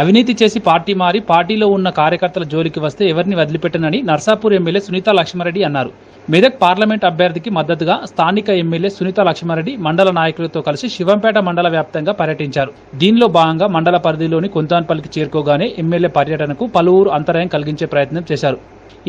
అవినీతి చేసి పార్టీ మారి పార్టీలో ఉన్న కార్యకర్తల జోలికి వస్తే ఎవరిని వదిలిపెట్టనని నర్సాపూర్ ఎమ్మెల్యే సునీత లక్ష్మారెడ్డి అన్నారు. మెదక్ పార్లమెంట్ అభ్యర్థికి మద్దతుగా స్థానిక ఎమ్మెల్యే సునీత లక్ష్మారెడ్డి మండల నాయకులతో కలిసి శివంపేట మండల వ్యాప్తంగా పర్యటించారు. దీనిలో భాగంగా మండల పరిధిలోని కొంతాన్పల్లికి చేరుకోగానే ఎమ్మెల్యే పర్యటనకు పలువురు అంతరాయం కలిగించే ప్రయత్నం చేశారు.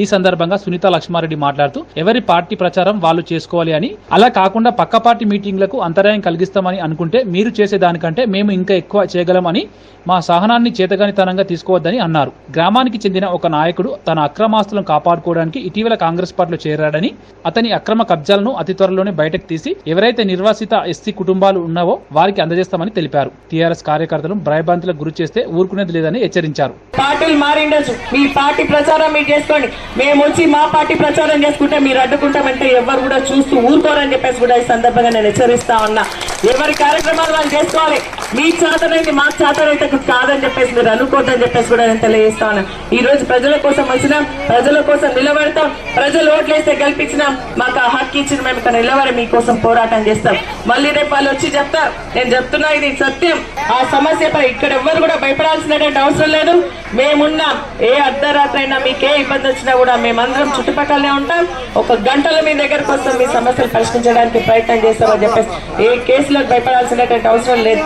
ఈ సందర్భంగా సునీత లక్ష్మారెడ్డి మాట్లాడుతూ ఎవరి పార్టీ ప్రచారం వాళ్ళు చేసుకోవాలి అని. అలా కాకుండా పక్క పార్టీ మీటింగ్లకు అంతరాయం కలిగిస్తామని అనుకుంటే మీరు చేసే దానికంటే మేము ఇంకా ఎక్కువ చేయగలమని మా సహనాన్ని చేతగానితనంగా తీసుకోవద్దని అన్నారు. గ్రామానికి చెందిన ఒక నాయకుడు తన అక్రమాస్తులను కాపాడుకోవడానికి ఇటీవల కాంగ్రెస్ పార్టీలో చేరాడని అతని అక్రమ కబ్జాలను అతి త్వరలోనే బయటకు తీసి ఎవరైతే నిర్వాసిత ఎస్సీ కుటుంబాలు ఉన్నావో వారికి అందజేస్తామని తెలిపారు. టీఆర్ఎస్ కార్యకర్తలు భయభ్రాంతులకు గురి చేస్తే ఊరుకునేది లేదని హెచ్చరించారు. పార్టీలు మారిండొచ్చు. మీ పార్టీ ప్రచారం మీరు చేసుకోండి. మేము వచ్చి మా పార్టీ ప్రచారం చేసుకుంటే మీరు అడ్డుకుంటామంటే ఎవరు కూడా చూస్తూ ఊరుకోరని చెప్పేసి కూడా ఈ సందర్భంగా నేను హెచ్చరిస్తా ఉన్నా. ఎవరి కార్యక్రమాలు వాళ్ళు చేసుకోవాలి. మీ చేతనైతే మా చేతనైతే కాదని చెప్పేసి మీరు అనుకోద్దని చెప్పేసి కూడా నేను తెలియజేస్తా ఉన్నా. ఈ రోజు ప్రజల కోసం వచ్చినాం. ప్రజల కోసం నిలబడతాం. ప్రజలు ఓట్లేస్తే గెలిపించినాం మాకు ఆ హక్కు ఇచ్చిన మేము ఇక్కడ నిలవరి మీకోసం పోరాటం చేస్తాం. మళ్ళీ రేపు వాళ్ళు వచ్చి చెప్తారు. నేను చెప్తున్నా ఇది సత్యం. ఆ సమస్యపై ఇక్కడ ఎవ్వరు కూడా భయపడాల్సినటువంటి అవసరం లేదు. మేమున్నాం. ఏ అర్ధరాత్రి అయినా మీకు ఏ ఇబ్బంది వచ్చినా కూడా మేమందరం చుట్టుపక్కలనే ఉంటాం. ఒక గంటలో మీ దగ్గరకు వస్తాం. మీ సమస్యలు పరిష్కరించడానికి ప్రయత్నం చేస్తామని చెప్పేసి ఏ కేసులకు భయపడాల్సినటువంటి అవసరం లేదు.